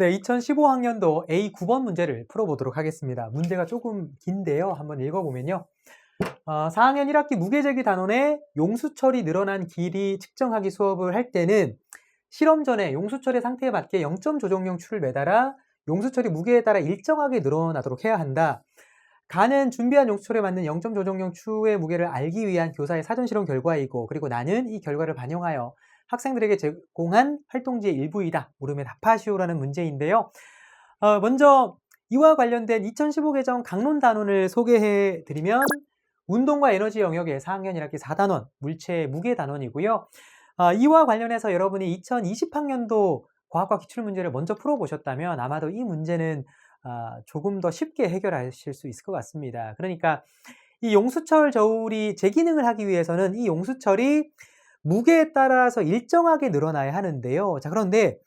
네, 2015학년도 A 9번 문제를 풀어보도록 하겠습니다. 문제가 조금 긴데요. 한번 읽어보면요. 어, 4학년 1학기 무게재기 단원의 용수철이 늘어난 길이 측정하기 수업을 할 때는 실험 전에 용수철의 상태에 맞게 0점 조정용 추를 매달아 용수철이 무게에 따라 일정하게 늘어나도록 해야 한다. 가는 준비한 용수철에 맞는 0점 조정용 추의 무게를 알기 위한 교사의 사전 실험 결과이고 그리고 나는 이 결과를 반영하여 학생들에게 제공한 활동지의 일부이다. 물음에 답하시오라는 문제인데요. 어, 먼저 이와 관련된 2015 개정 강론 단원을 소개해 드리면 운동과 에너지 영역의 4학년 1학기 4단원, 물체 무게 단원이고요. 어, 이와 관련해서 여러분이 2020학년도 과학과 기출문제를 먼저 풀어보셨다면 아마도 이 문제는 어, 조금 더 쉽게 해결하실 수 있을 것 같습니다. 그러니까 이 용수철 저울이 제 기능을 하기 위해서는 이 용수철이 무게에 따라서 일정하게 늘어나야 하는데요. 자, 그런데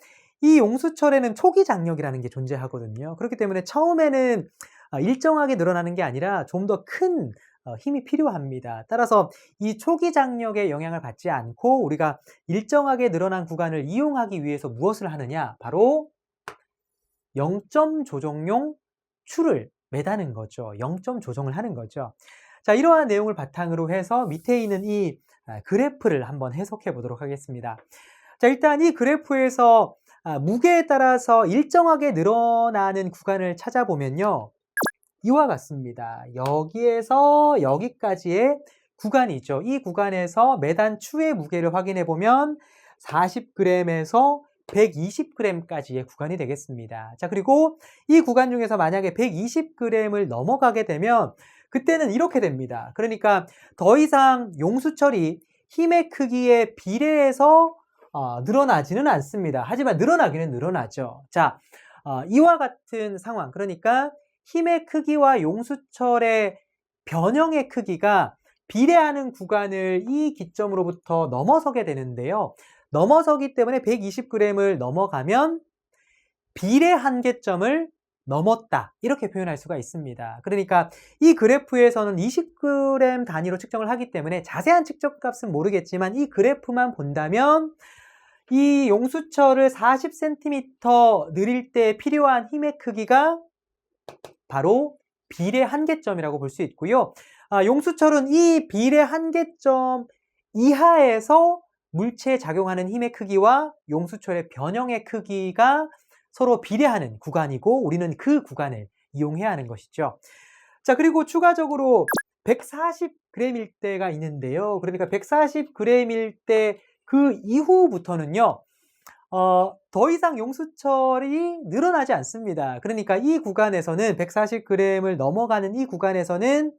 이 용수철에는 초기 장력이라는 게 존재하거든요. 그렇기 때문에 처음에는 아, 일정하게 늘어나는 게 아니라 좀 더큰 어, 힘이 필요합니다. 따라서 이 초기 장력의 영향을 받지 않고 우리가 일정하게 늘어난 구간을 이용하기 위해서 무엇을 하느냐? 바로 0점 조정용 추를 매다는 거죠. 0점 조정을 하는 거죠. 자, 이러한 내용을 바탕으로 해서 밑에 있는 이 아, 그래프를 한번 해석해 보도록 하겠습니다. 자, 일단 이 그래프에서 아, 무게에 따라서 일정하게 늘어나는 구간을 찾아보면요. 이와 같습니다. 여기에서 여기까지의 구간이죠. 이 구간에서 매단 추의 무게를 확인해 보면 40g에서 120g까지의 구간이 되겠습니다. 자, 그리고 이 구간 중에서 만약에 120g을 넘어가게 되면 그때는 이렇게 됩니다. 그러니까 더 이상 용수철이 힘의 크기에 비례해서 어, 늘어나지는 않습니다. 하지만 늘어나기는 늘어나죠. 자, 어, 이와 같은 상황. 그러니까 힘의 크기와 용수철의 변형의 크기가 비례하는 구간을 이 기점으로부터 넘어서게 되는데요. 넘어서기 때문에 120g을 넘어가면 비례 한계점을 넘었다. 이렇게 표현할 수가 있습니다. 그러니까 이 그래프에서는 20g 단위로 측정을 하기 때문에 자세한 측정 값은 모르겠지만 이 그래프만 본다면 이 용수철을 40cm 늘릴 때 필요한 힘의 크기가 바로 비례 한계점이라고 볼 수 있고요. 아, 용수철은 이 비례 한계점 이하에서 물체에 작용하는 힘의 크기와 용수철의 변형의 크기가 서로 비례하는 구간이고 우리는 그 구간을 이용해야 하는 것이죠. 자, 그리고 추가적으로 140g일 때가 있는데요. 그러니까 140g일 때 그 이후부터는요, 어, 더 이상 용수철이 늘어나지 않습니다. 그러니까 이 구간에서는 140g을 넘어가는 이 구간에서는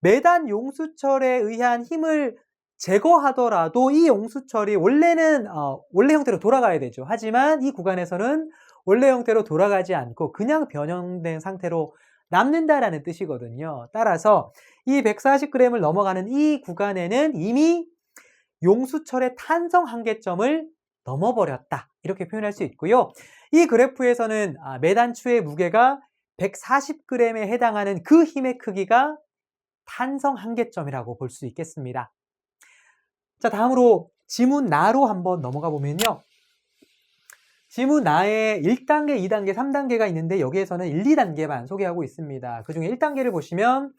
매단 용수철에 의한 힘을 제거하더라도 이 용수철이 원래는 어, 원래 형태로 돌아가야 되죠. 하지만 이 구간에서는 원래 형태로 돌아가지 않고 그냥 변형된 상태로 남는다라는 뜻이거든요. 따라서 이 140g을 넘어가는 이 구간에는 이미 용수철의 탄성 한계점을 넘어버렸다. 이렇게 표현할 수 있고요. 이 그래프에서는 아, 매단추의 무게가 140g에 해당하는 그 힘의 크기가 탄성 한계점이라고 볼 수 있겠습니다. 자, 다음으로 지문 나로 한번 넘어가 보면요. 지문 나에 1단계, 2단계, 3단계가 있는데 여기에서는 1, 2단계만 소개하고 있습니다. 그 중에 1단계를 보시면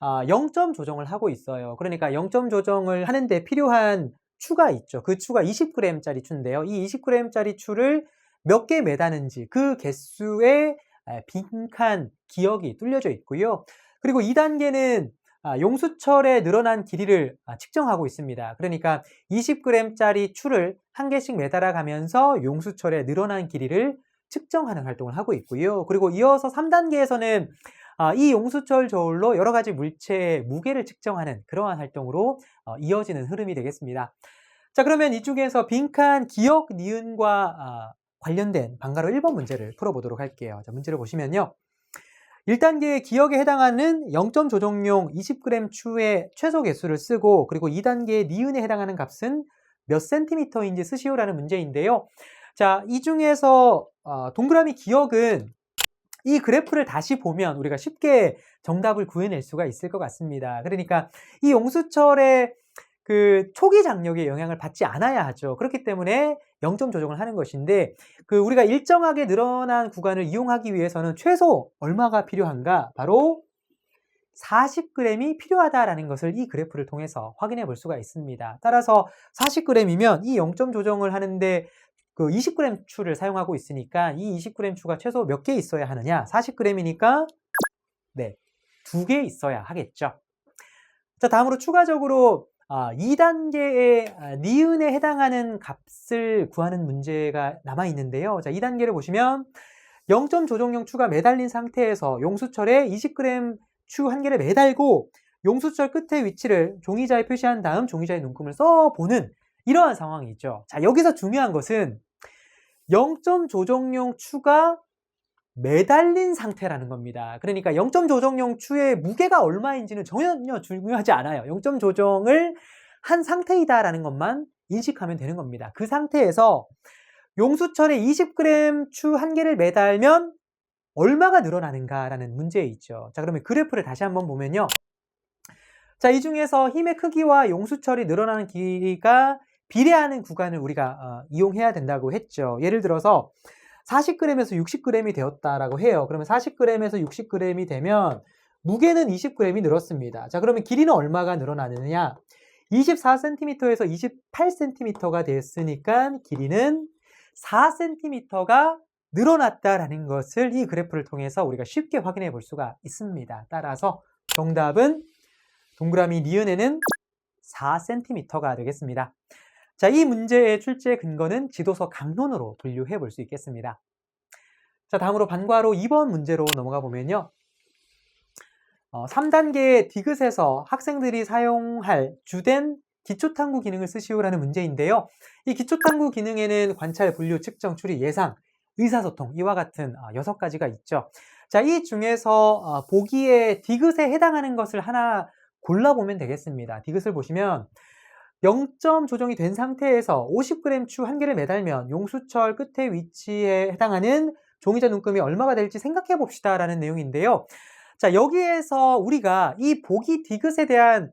0점 아, 조정을 하고 있어요. 그러니까 0점 조정을 하는데 필요한 추가 있죠. 그 추가 20g짜리 추인데요. 이 20g짜리 추를 몇 개 매다는지 그 개수의 빈칸 기억이 뚫려져 있고요. 그리고 2단계는 아, 용수철의 늘어난 길이를 아, 측정하고 있습니다. 그러니까 20g짜리 추를 한 개씩 매달아 가면서 용수철의 늘어난 길이를 측정하는 활동을 하고 있고요. 그리고 이어서 3단계에서는 아, 이 용수철 저울로 여러 가지 물체의 무게를 측정하는 그러한 활동으로 어, 이어지는 흐름이 되겠습니다. 자, 그러면 이쪽에서 빈칸 기억 니은과 관련된 방가로 1번 문제를 풀어보도록 할게요. 자, 문제를 보시면요. 1단계의 기억에 해당하는 0점 조정용 20g 추의 최소 개수를 쓰고 그리고 2단계의 니은에 해당하는 값은 몇 센티미터인지 쓰시오라는 문제인데요. 자, 이 중에서 어, 동그라미 기억은 이 그래프를 다시 보면 우리가 쉽게 정답을 구해낼 수가 있을 것 같습니다. 그러니까 이 용수철의 그 초기 장력의 영향을 받지 않아야 하죠. 그렇기 때문에 0점 조정을 하는 것인데 그 우리가 일정하게 늘어난 구간을 이용하기 위해서는 최소 얼마가 필요한가? 바로 40g이 필요하다라는 것을 이 그래프를 통해서 확인해 볼 수가 있습니다. 따라서 40g이면 이 0점 조정을 하는데 그 20g 추를 사용하고 있으니까 이 20g 추가 최소 몇 개 있어야 하느냐? 40g이니까 네, 두 개 있어야 하겠죠. 자, 다음으로 추가적으로 아, 2단계의 아, 니은에 해당하는 값을 구하는 문제가 남아 있는데요. 자, 2단계를 보시면 0점 조정용 추가 매달린 상태에서 용수철에 20g 추 한 개를 매달고 용수철 끝의 위치를 종이자에 표시한 다음 종이자에 눈금을 써보는 이러한 상황이 있죠. 자, 여기서 중요한 것은 0점 조정용 추가 매달린 상태라는 겁니다. 그러니까 0점 조정용 추의 무게가 얼마인지는 전혀 중요하지 않아요. 0점 조정을 한 상태이다라는 것만 인식하면 되는 겁니다. 그 상태에서 용수철에 20g 추 한 개를 매달면 얼마가 늘어나는가라는 문제 있죠. 자, 그러면 그래프를 다시 한번 보면요. 자, 이 중에서 힘의 크기와 용수철이 늘어나는 길이가 비례하는 구간을 우리가 어, 이용해야 된다고 했죠. 예를 들어서 40g에서 60g이 되었다라고 해요. 그러면 40g에서 60g이 되면 무게는 20g이 늘었습니다. 자, 그러면 길이는 얼마가 늘어나느냐? 24cm에서 28cm가 됐으니까 길이는 4cm가 늘어났다라는 것을 이 그래프를 통해서 우리가 쉽게 확인해 볼 수가 있습니다. 따라서 정답은 동그라미 니은에는 4cm가 되겠습니다. 자, 이 문제의 출제 근거는 지도서 강론으로 분류해 볼 수 있겠습니다. 자, 다음으로 반과로 2번 문제로 넘어가 보면요. 어, 3단계 디귿에서 학생들이 사용할 주된 기초탐구 기능을 쓰시오라는 문제인데요. 이 기초탐구 기능에는 관찰, 분류, 측정, 추리, 예상, 의사소통 이와 같은 어, 6가지가 있죠. 자, 이 중에서 어, 보기에 디귿에 해당하는 것을 하나 골라보면 되겠습니다. 디귿을 보시면 0점 조정이 된 상태에서 50g 추 한 개를 매달면 용수철 끝의 위치에 해당하는 종이자 눈금이 얼마가 될지 생각해 봅시다 라는 내용인데요. 자, 여기에서 우리가 이 보기 디귿에 대한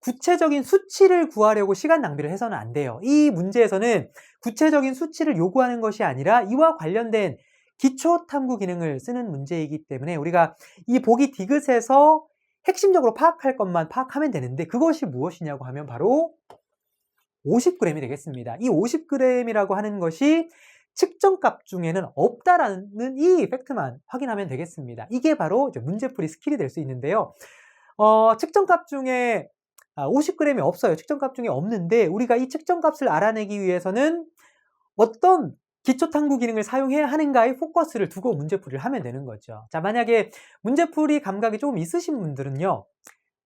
구체적인 수치를 구하려고 시간 낭비를 해서는 안 돼요. 이 문제에서는 구체적인 수치를 요구하는 것이 아니라 이와 관련된 기초 탐구 기능을 쓰는 문제이기 때문에 우리가 이 보기 디귿에서 핵심적으로 파악할 것만 파악하면 되는데 그것이 무엇이냐고 하면 바로 50g이 되겠습니다. 이 50g이라고 하는 것이 측정값 중에는 없다라는 이 팩트만 확인하면 되겠습니다. 이게 바로 문제풀이 스킬이 될 수 있는데요. 어, 측정값 중에 50g이 아, 없어요. 측정값 중에 없는데 우리가 이 측정값을 알아내기 위해서는 어떤 기초 탐구 기능을 사용해야 하는가에 포커스를 두고 문제풀이를 하면 되는 거죠. 자, 만약에 문제풀이 감각이 조금 있으신 분들은요.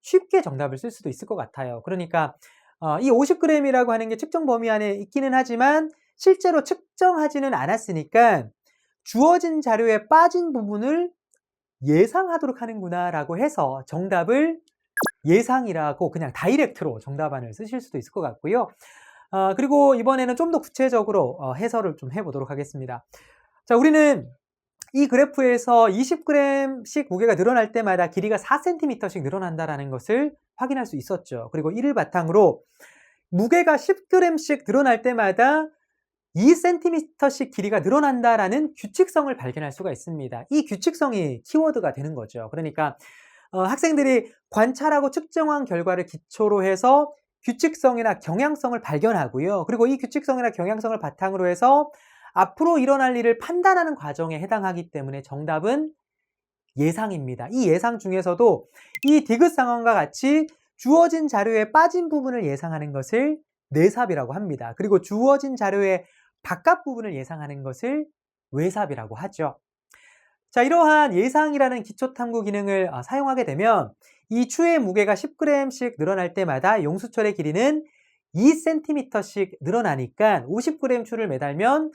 쉽게 정답을 쓸 수도 있을 것 같아요. 그러니까 어, 이 50g이라고 하는 게 측정 범위 안에 있기는 하지만 실제로 측정하지는 않았으니까 주어진 자료에 빠진 부분을 예상하도록 하는구나 라고 해서 정답을 예상이라고 그냥 다이렉트로 정답안을 쓰실 수도 있을 것 같고요. 어, 그리고 이번에는 좀 더 구체적으로 어, 해설을 좀 해보도록 하겠습니다. 자, 우리는 이 그래프에서 20g씩 무게가 늘어날 때마다 길이가 4cm씩 늘어난다는 것을 확인할 수 있었죠. 그리고 이를 바탕으로 무게가 10g씩 늘어날 때마다 2cm씩 길이가 늘어난다라는 규칙성을 발견할 수가 있습니다. 이 규칙성이 키워드가 되는 거죠. 그러니까 어, 학생들이 관찰하고 측정한 결과를 기초로 해서 규칙성이나 경향성을 발견하고요. 그리고 이 규칙성이나 경향성을 바탕으로 해서 앞으로 일어날 일을 판단하는 과정에 해당하기 때문에 정답은 예상입니다. 이 예상 중에서도 이 디귿 상황과 같이 주어진 자료에 빠진 부분을 예상하는 것을 내삽이라고 합니다. 그리고 주어진 자료의 바깥 부분을 예상하는 것을 외삽이라고 하죠. 자, 이러한 예상이라는 기초탐구 기능을 어, 사용하게 되면 이 추의 무게가 10g씩 늘어날 때마다 용수철의 길이는 2cm씩 늘어나니까 50g 추를 매달면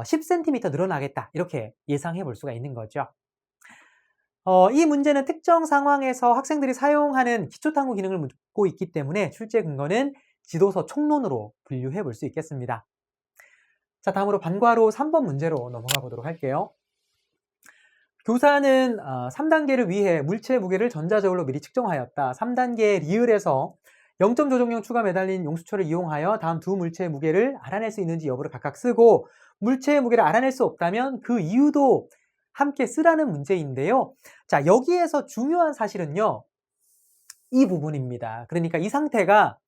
10cm 어, 늘어나겠다. 이렇게 예상해 볼 수가 있는 거죠. 어, 이 문제는 특정 상황에서 학생들이 사용하는 기초탐구 기능을 묻고 있기 때문에 출제 근거는 지도서 총론으로 분류해 볼 수 있겠습니다. 자, 다음으로 반과로 3번 문제로 넘어가 보도록 할게요. 교사는 3단계를 어, 위해 물체 무게를 전자저울로 미리 측정하였다. 3단계 리을에서 0점 조정용 추가 매달린 용수철을 이용하여 다음 두 물체의 무게를 알아낼 수 있는지 여부를 각각 쓰고 물체의 무게를 알아낼 수 없다면 그 이유도 함께 쓰라는 문제인데요. 자, 여기에서 중요한 사실은요. 이 부분입니다. 그러니까 이 상태가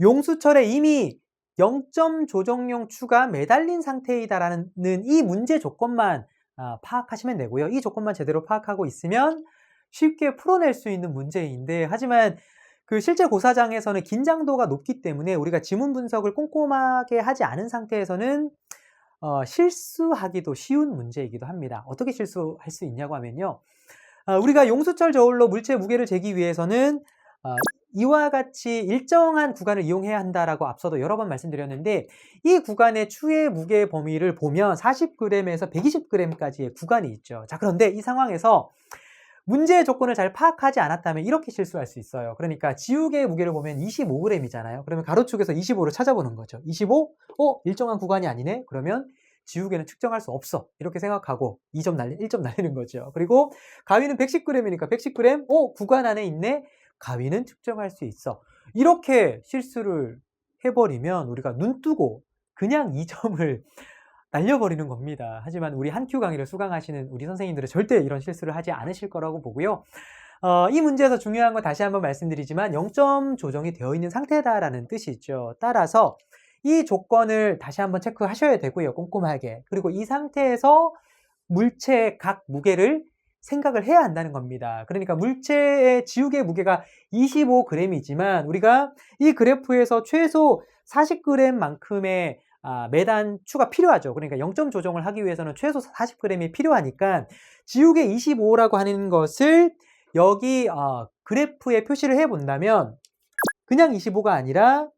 용수철에 이미 0점 조정용 추가 매달린 상태이다라는 이 문제 조건만 아, 파악하시면 되고요. 이 조건만 제대로 파악하고 있으면 쉽게 풀어낼 수 있는 문제인데 하지만 그 실제 고사장에서는 긴장도가 높기 때문에 우리가 지문 분석을 꼼꼼하게 하지 않은 상태에서는 어, 실수하기도 쉬운 문제이기도 합니다. 어떻게 실수할 수 있냐고 하면요. 어, 우리가 용수철 저울로 물체 무게를 재기 위해서는 어, 이와 같이 일정한 구간을 이용해야 한다라고 앞서도 여러 번 말씀드렸는데 이 구간의 추의 무게 범위를 보면 40g에서 120g까지의 구간이 있죠. 자, 그런데 이 상황에서 문제의 조건을 잘 파악하지 않았다면 이렇게 실수할 수 있어요. 그러니까 지우개의 무게를 보면 25g이잖아요. 그러면 가로축에서 25를 찾아보는 거죠. 25? 어? 일정한 구간이 아니네? 그러면 지우개는 측정할 수 없어. 이렇게 생각하고 2점 날리, 1점 날리는 거죠. 그리고 가위는 110g이니까 110g? 어? 구간 안에 있네? 가위는 측정할 수 있어. 이렇게 실수를 해버리면 우리가 눈 뜨고 그냥 2점을 날려버리는 겁니다. 하지만 우리 한큐 강의를 수강하시는 우리 선생님들은 절대 이런 실수를 하지 않으실 거라고 보고요. 어, 이 문제에서 중요한 건 다시 한번 말씀드리지만 0점 조정이 되어 있는 상태다라는 뜻이죠. 따라서 이 조건을 다시 한번 체크하셔야 되고요. 꼼꼼하게. 그리고 이 상태에서 물체의 각 무게를 생각을 해야 한다는 겁니다. 그러니까 물체의 지우개 무게가 25g이지만 우리가 이 그래프에서 최소 40g만큼의 아, 매단 추가 필요하죠. 그러니까 0점 조정을 하기 위해서는 최소 40g이 필요하니까 지우개 25라고 하는 것을 여기 어, 그래프에 표시를 해 본다면 그냥 25가 아니라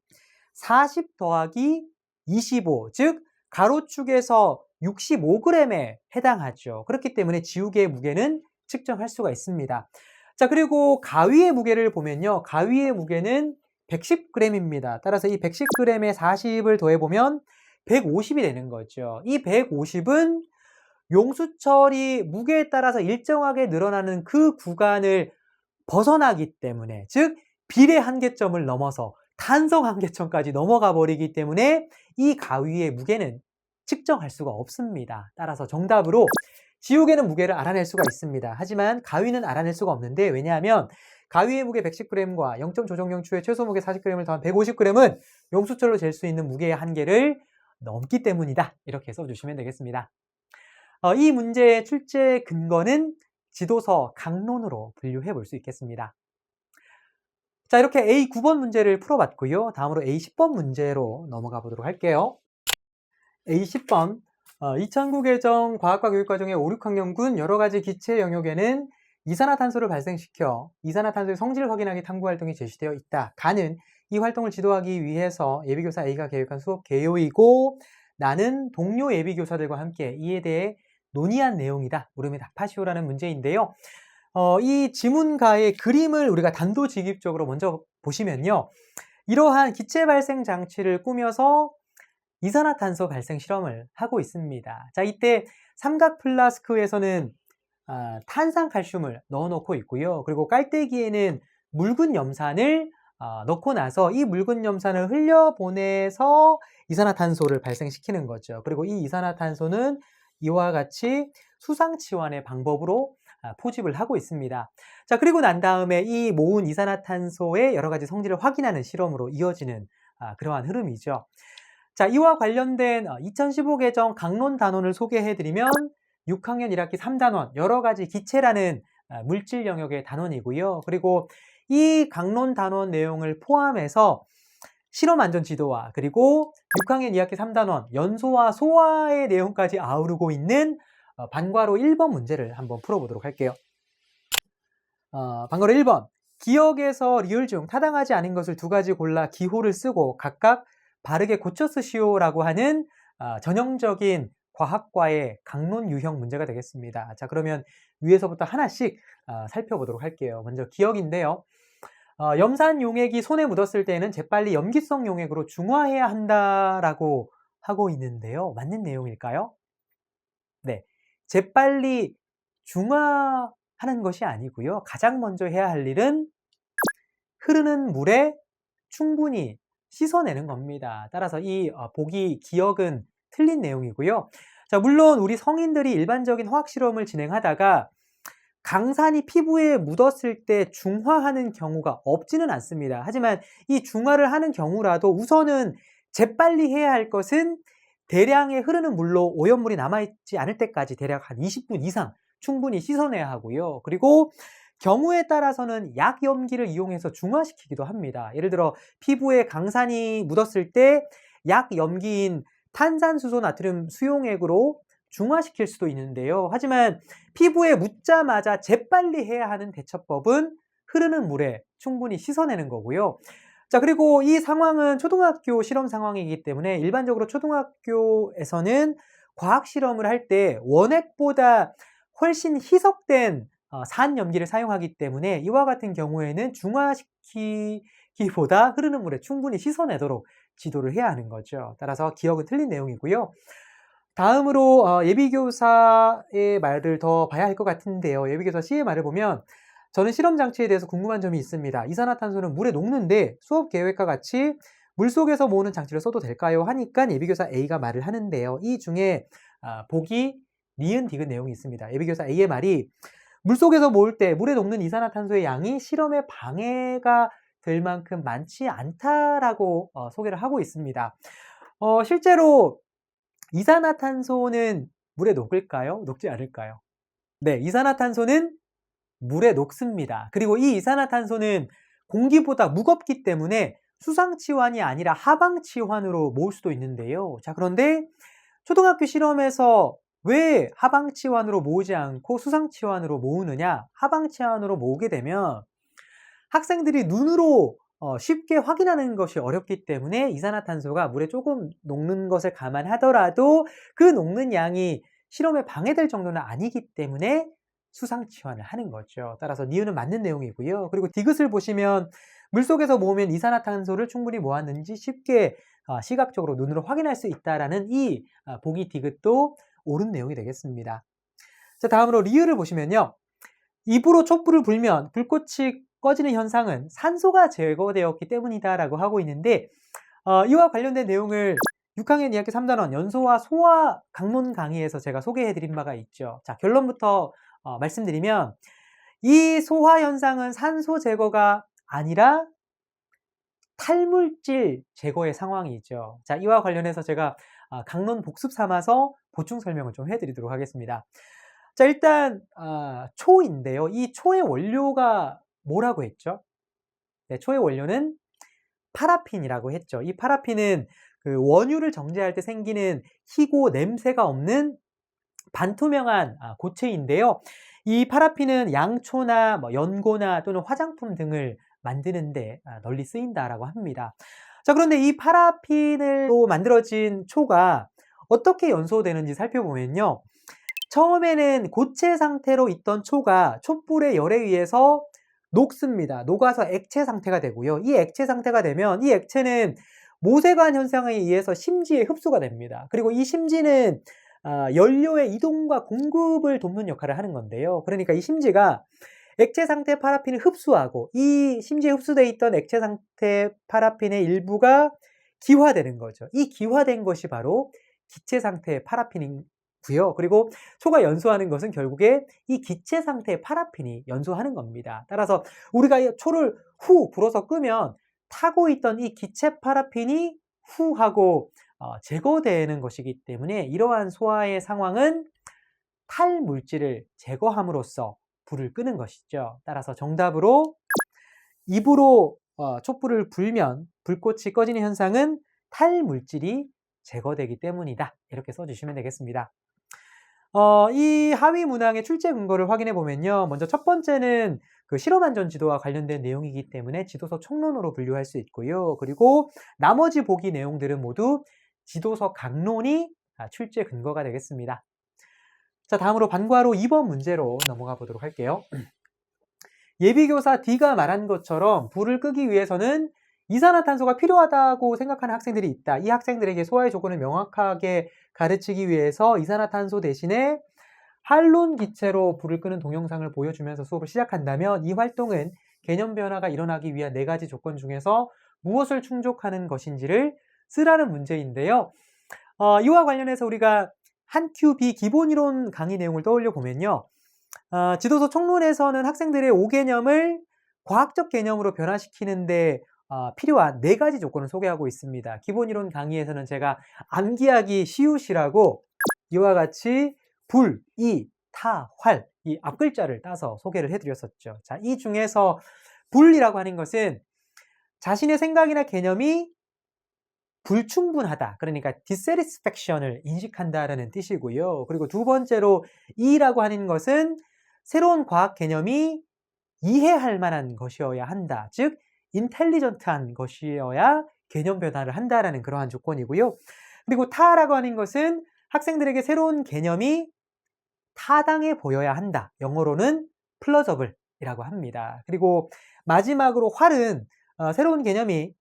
40 더하기 25, 즉 가로축에서 65g에 해당하죠. 그렇기 때문에 지우개의 무게는 측정할 수가 있습니다. 자, 그리고 가위의 무게를 보면요. 가위의 무게는 110g입니다. 따라서 이 110g에 40을 더해보면 150이 되는 거죠. 이 150은 용수철이 무게에 따라서 일정하게 늘어나는 그 구간을 벗어나기 때문에, 즉, 비례 한계점을 넘어서 탄성 한계점까지 넘어가 버리기 때문에 이 가위의 무게는 측정할 수가 없습니다. 따라서 정답으로 지우개는 무게를 알아낼 수가 있습니다. 하지만 가위는 알아낼 수가 없는데 왜냐하면 가위의 무게 110g과 0점 조정용 추의 최소 무게 40g을 더한 150g은 용수철로 잴 수 있는 무게의 한계를 넘기 때문이다. 이렇게 써주시면 되겠습니다. 어, 이 문제의 출제 근거는 지도서 강론으로 분류해 볼 수 있겠습니다. 자, 이렇게 A 9번 문제를 풀어봤고요. 다음으로 A 10번 문제로 넘어가 보도록 할게요. A 10번 어, 2009 개정 과학과 교육과정의 5, 6학년군 여러 가지 기체 영역에는 이산화탄소를 발생시켜 이산화탄소의 성질을 확인하기 탐구 활동이 제시되어 있다. 가는 이 활동을 지도하기 위해서 예비교사 A가 계획한 수업 개요이고 나는 동료 예비교사들과 함께 이에 대해 논의한 내용이다. 물음에 답하시오라는 문제인데요. 어, 이 지문가의 그림을 우리가 단도직입적으로 먼저 보시면요. 이러한 기체 발생 장치를 꾸며서 이산화탄소 발생 실험을 하고 있습니다. 자, 이때 삼각 플라스크에서는 아, 탄산칼슘을 넣어놓고 있고요. 그리고 깔때기에는 묽은 염산을 어, 넣고 나서 이 묽은 염산을 흘려보내서 이산화탄소를 발생시키는 거죠. 그리고 이 이산화탄소는 이와 같이 수상치환의 방법으로 아, 포집을 하고 있습니다. 자, 그리고 난 다음에 이 모은 이산화탄소의 여러 가지 성질을 확인하는 실험으로 이어지는 아, 그러한 흐름이죠. 자, 이와 관련된 2015 어, 개정 강론 단원을 소개해드리면 6학년 1학기 3단원 여러 가지 기체라는 아, 물질 영역의 단원이고요. 그리고 이 강론 단원 내용을 포함해서 실험 안전 지도와 그리고 6학년 2학기 3단원 연소와 소화의 내용까지 아우르고 있는 어, 반과로 1번 문제를 한번 풀어보도록 할게요. 어, 반과로 1번 기억에서 리을 중 타당하지 않은 것을 두 가지 골라 기호를 쓰고 각각 바르게 고쳐 쓰시오라고 하는 어, 전형적인 과학과의 강론 유형 문제가 되겠습니다. 자 그러면 위에서부터 하나씩 어, 살펴보도록 할게요. 먼저 기억인데요. 어, 염산 용액이 손에 묻었을 때는 재빨리 염기성 용액으로 중화해야 한다라고 하고 있는데요. 맞는 내용일까요? 네. 재빨리 중화하는 것이 아니고요. 가장 먼저 해야 할 일은 흐르는 물에 충분히 씻어내는 겁니다. 따라서 이 어, 보기 기억은 틀린 내용이고요. 자, 물론 우리 성인들이 일반적인 화학 실험을 진행하다가 강산이 피부에 묻었을 때 중화하는 경우가 없지는 않습니다. 하지만 이 중화를 하는 경우라도 우선은 재빨리 해야 할 것은 대량의 흐르는 물로 오염물이 남아있지 않을 때까지 대략 한 20분 이상 충분히 씻어내야 하고요. 그리고 경우에 따라서는 약 염기를 이용해서 중화시키기도 합니다. 예를 들어 피부에 강산이 묻었을 때 약 염기인 탄산수소 나트륨 수용액으로 중화시킬 수도 있는데요. 하지만 피부에 묻자마자 재빨리 해야 하는 대처법은 흐르는 물에 충분히 씻어내는 거고요. 자, 그리고 이 상황은 초등학교 실험 상황이기 때문에 일반적으로 초등학교에서는 과학 실험을 할 때 원액보다 훨씬 희석된 어, 산 염기를 사용하기 때문에 이와 같은 경우에는 중화시키기보다 흐르는 물에 충분히 씻어내도록 지도를 해야 하는 거죠. 따라서 기억은 틀린 내용이고요. 다음으로 어, 예비교사의 말을 더 봐야 할 것 같은데요. 예비교사 C의 말을 보면 저는 실험 장치에 대해서 궁금한 점이 있습니다. 이산화탄소는 물에 녹는데 수업 계획과 같이 물 속에서 모으는 장치를 써도 될까요? 하니까 예비교사 A가 말을 하는데요. 이 중에 아, 보기 니은 디귿 내용이 있습니다. 예비교사 A의 말이 물속에서 모을 때 물에 녹는 이산화탄소의 양이 실험에 방해가 될 만큼 많지 않다라고 어, 소개를 하고 있습니다. 어, 실제로 이산화탄소는 물에 녹을까요? 녹지 않을까요? 네, 이산화탄소는 물에 녹습니다. 그리고 이 이산화탄소는 공기보다 무겁기 때문에 수상치환이 아니라 하방치환으로 모을 수도 있는데요. 자, 그런데 초등학교 실험에서 왜 하방치환으로 모으지 않고 수상치환으로 모으느냐? 하방치환으로 모으게 되면 학생들이 눈으로 어, 쉽게 확인하는 것이 어렵기 때문에 이산화탄소가 물에 조금 녹는 것을 감안하더라도 그 녹는 양이 실험에 방해될 정도는 아니기 때문에 수상치환을 하는 거죠. 따라서 니은은 맞는 내용이고요. 그리고 디귿을 보시면 물속에서 모으면 이산화탄소를 충분히 모았는지 쉽게 어, 시각적으로 눈으로 확인할 수 있다라는 이 어, 보기 디귿도 옳은 내용이 되겠습니다. 자, 다음으로 리을을 보시면요. 입으로 촛불을 불면 불꽃이 꺼지는 현상은 산소가 제거되었기 때문이다라고 하고 있는데 어, 이와 관련된 내용을 6학년 2학기 3단원 연소와 소화 강론 강의에서 제가 소개해드린 바가 있죠. 자 결론부터 어, 말씀드리면 이 소화 현상은 산소 제거가 아니라 탈물질 제거의 상황이죠. 자 이와 관련해서 제가 어, 강론 복습 삼아서 보충 설명을 좀 해드리도록 하겠습니다. 자 일단 어, 초인데요. 이 초의 원료가 뭐라고 했죠? 네, 초의 원료는 파라핀이라고 했죠. 이 파라핀은 그 원유를 정제할 때 생기는 희고 냄새가 없는 반투명한 아, 고체인데요. 이 파라핀은 양초나 뭐 연고나 또는 화장품 등을 만드는데 아, 널리 쓰인다라고 합니다. 자, 그런데 이 파라핀으로 만들어진 초가 어떻게 연소되는지 살펴보면요. 처음에는 고체 상태로 있던 초가 촛불의 열에 의해서 녹습니다. 녹아서 액체 상태가 되고요. 이 액체 상태가 되면 이 액체는 모세관 현상에 의해서 심지에 흡수가 됩니다. 그리고 이 심지는 아, 연료의 이동과 공급을 돕는 역할을 하는 건데요. 그러니까 이 심지가 액체 상태 파라핀을 흡수하고 이 심지에 흡수되어 있던 액체 상태 파라핀의 일부가 기화되는 거죠. 이 기화된 것이 바로 기체 상태의 파라핀인 고요 그리고 초가 연소하는 것은 결국에 이 기체 상태의 파라핀이 연소하는 겁니다. 따라서 우리가 초를 후 불어서 끄면 타고 있던 이 기체 파라핀이 후 하고 어, 제거되는 것이기 때문에 이러한 소화의 상황은 탈 물질을 제거함으로써 불을 끄는 것이죠. 따라서 정답으로 입으로 어, 촛불을 불면 불꽃이 꺼지는 현상은 탈물질이 제거되기 때문이다. 이렇게 써주시면 되겠습니다. 어, 이 하위 문항의 출제 근거를 확인해 보면요. 먼저 첫 번째는 그 실험 안전 지도와 관련된 내용이기 때문에 지도서 총론으로 분류할 수 있고요. 그리고 나머지 보기 내용들은 모두 지도서 강론이 아, 출제 근거가 되겠습니다. 자, 다음으로 반과로 2번 문제로 넘어가 보도록 할게요. 예비교사 D가 말한 것처럼 불을 끄기 위해서는 이산화탄소가 필요하다고 생각하는 학생들이 있다. 이 학생들에게 소화의 조건을 명확하게 가르치기 위해서 이산화탄소 대신에 할론 기체로 불을 끄는 동영상을 보여주면서 수업을 시작한다면 이 활동은 개념 변화가 일어나기 위한 네 가지 조건 중에서 무엇을 충족하는 것인지를 쓰라는 문제인데요. 어, 이와 관련해서 우리가 한 QB 기본 이론 강의 내용을 떠올려 보면요. 어, 지도서 총론에서는 학생들의 5개념을 과학적 개념으로 변화시키는데 어, 필요한 네 가지 조건을 소개하고 있습니다. 기본 이론 강의에서는 제가 암기하기 쉬우시라고 이와 같이 불, 이, 타, 활, 이 앞글자를 따서 소개를 해드렸었죠. 자, 이 중에서 불이라고 하는 것은 자신의 생각이나 개념이 불충분하다. 그러니까 dissatisfaction을 인식한다라는 뜻이고요. 그리고 두 번째로 이라고 하는 것은 새로운 과학 개념이 이해할 만한 것이어야 한다. 즉 인텔리전트한 것이어야 개념 변화를 한다라는 그러한 조건이고요. 그리고 타라고 하는 것은 학생들에게 새로운 개념이 타당해 보여야 한다. 영어로는 플러저블이라고 합니다. 그리고 마지막으로 활은 어, 새로운 개념이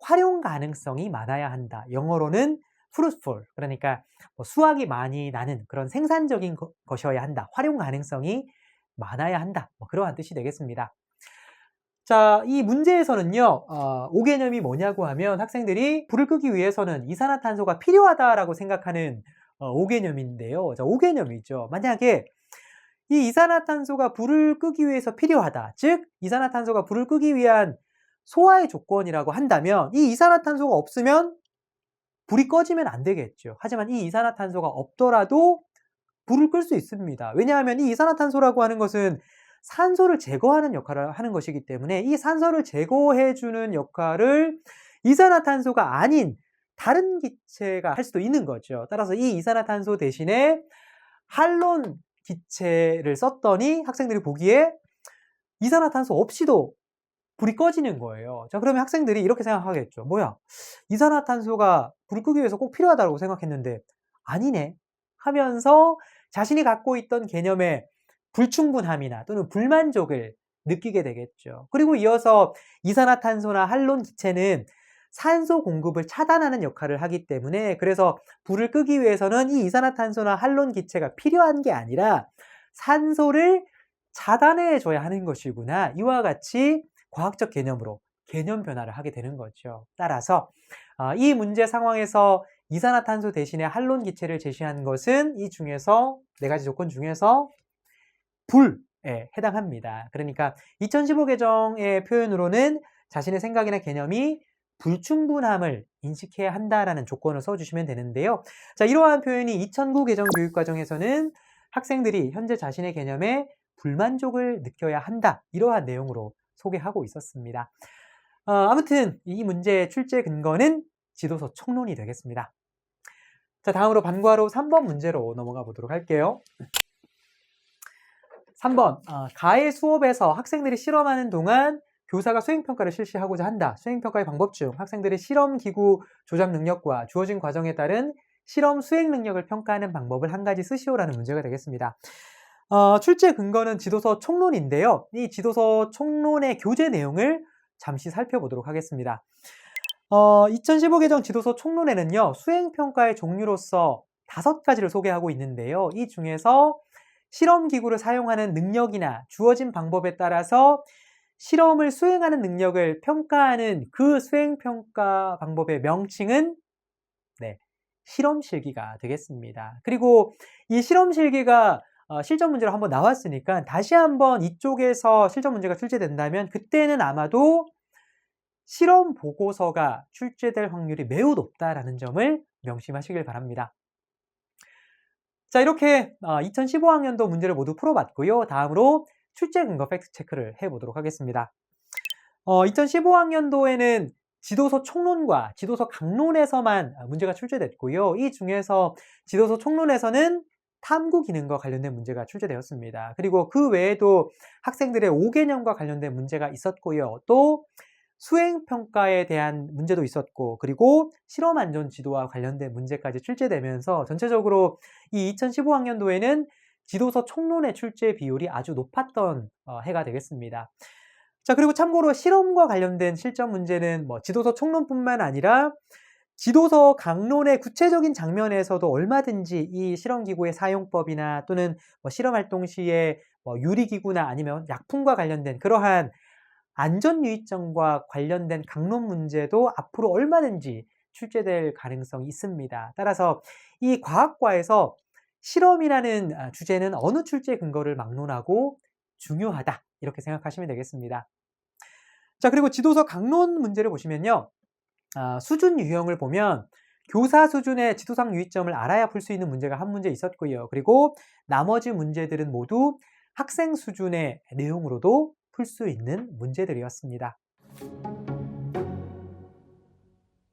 활용 가능성이 많아야 한다. 영어로는 fruitful. 그러니까 뭐 수확이 많이 나는 그런 생산적인 거, 것이어야 한다. 활용 가능성이 많아야 한다. 뭐 그러한 뜻이 되겠습니다. 자, 이 문제에서는요, 어, 5개념이 뭐냐고 하면 학생들이 불을 끄기 위해서는 이산화탄소가 필요하다라고 생각하는 어, 5개념인데요. 자, 5개념이죠. 만약에 이 이산화탄소가 불을 끄기 위해서 필요하다. 즉, 이산화탄소가 불을 끄기 위한 소화의 조건이라고 한다면 이 이산화탄소가 없으면 불이 꺼지면 안 되겠죠. 하지만 이 이산화탄소가 없더라도 불을 끌 수 있습니다. 왜냐하면 이 이산화탄소라고 하는 것은 산소를 제거하는 역할을 하는 것이기 때문에 이 산소를 제거해주는 역할을 이산화탄소가 아닌 다른 기체가 할 수도 있는 거죠. 따라서 이 이산화탄소 대신에 할론 기체를 썼더니 학생들이 보기에 이산화탄소 없이도 불이 꺼지는 거예요. 자, 그러면 학생들이 이렇게 생각하겠죠. 뭐야? 이산화탄소가 불을 끄기 위해서 꼭 필요하다고 생각했는데 아니네 하면서 자신이 갖고 있던 개념의 불충분함이나 또는 불만족을 느끼게 되겠죠. 그리고 이어서 이산화탄소나 할론 기체는 산소 공급을 차단하는 역할을 하기 때문에 그래서 불을 끄기 위해서는 이 이산화탄소나 할론 기체가 필요한 게 아니라 산소를 차단해 줘야 하는 것이구나. 이와 같이 과학적 개념으로 개념 변화를 하게 되는 거죠. 따라서 어, 이 문제 상황에서 이산화탄소 대신에 할론 기체를 제시한 것은 이 중에서 네 가지 조건 중에서 불에 해당합니다. 그러니까 2015 개정의 표현으로는 자신의 생각이나 개념이 불충분함을 인식해야 한다라는 조건을 써주시면 되는데요. 자, 이러한 표현이 2009 개정 교육과정에서는 학생들이 현재 자신의 개념에 불만족을 느껴야 한다. 이러한 내용으로 소개하고 있었습니다. 어, 아무튼 이 문제의 출제 근거는 지도서 총론이 되겠습니다. 자, 다음으로 반과로 3번 문제로 넘어가 보도록 할게요. 3번, 어, 가해 수업에서 학생들이 실험하는 동안 교사가 수행평가를 실시하고자 한다. 수행평가의 방법 중 학생들의 실험기구 조작 능력과 주어진 과정에 따른 실험 수행 능력을 평가하는 방법을 한 가지 쓰시오라는 문제가 되겠습니다. 어, 출제 근거는 지도서 총론인데요. 이 지도서 총론의 교재 내용을 잠시 살펴보도록 하겠습니다. 어, 2015 개정 지도서 총론에는요, 수행평가의 종류로서 다섯 가지를 소개하고 있는데요. 이 중에서 실험기구를 사용하는 능력이나 주어진 방법에 따라서 실험을 수행하는 능력을 평가하는 그 수행평가 방법의 명칭은 네, 실험실기가 되겠습니다. 그리고 이 실험실기가 어, 실전 문제로 한번 나왔으니까 다시 한번 이쪽에서 실전 문제가 출제된다면 그때는 아마도 실험 보고서가 출제될 확률이 매우 높다라는 점을 명심하시길 바랍니다. 자, 이렇게 2015학년도 어, 문제를 모두 풀어봤고요. 다음으로 출제 근거 팩트 체크를 해보도록 하겠습니다. 어, 2015학년도에는 지도서 총론과 지도서 강론에서만 문제가 출제됐고요. 이 중에서 지도서 총론에서는 탐구 기능과 관련된 문제가 출제되었습니다. 그리고 그 외에도 학생들의 5개념과 관련된 문제가 있었고요. 또 수행평가에 대한 문제도 있었고, 그리고 실험안전 지도와 관련된 문제까지 출제되면서 전체적으로 이 2015학년도에는 지도서 총론의 출제 비율이 아주 높았던 어, 해가 되겠습니다. 자, 그리고 참고로 실험과 관련된 실전 문제는 뭐 지도서 총론뿐만 아니라 지도서 강론의 구체적인 장면에서도 얼마든지 이 실험기구의 사용법이나 또는 뭐 실험활동 시에 뭐 유리기구나 아니면 약품과 관련된 그러한 안전유의점과 관련된 강론 문제도 앞으로 얼마든지 출제될 가능성이 있습니다. 따라서 이 과학과에서 실험이라는 아, 주제는 어느 출제 근거를 막론하고 중요하다. 이렇게 생각하시면 되겠습니다. 자, 그리고 지도서 강론 문제를 보시면요. 아, 수준 유형을 보면 교사 수준의 지도상 유의점을 알아야 풀 수 있는 문제가 한 문제 있었고요. 그리고 나머지 문제들은 모두 학생 수준의 내용으로도 풀 수 있는 문제들이었습니다.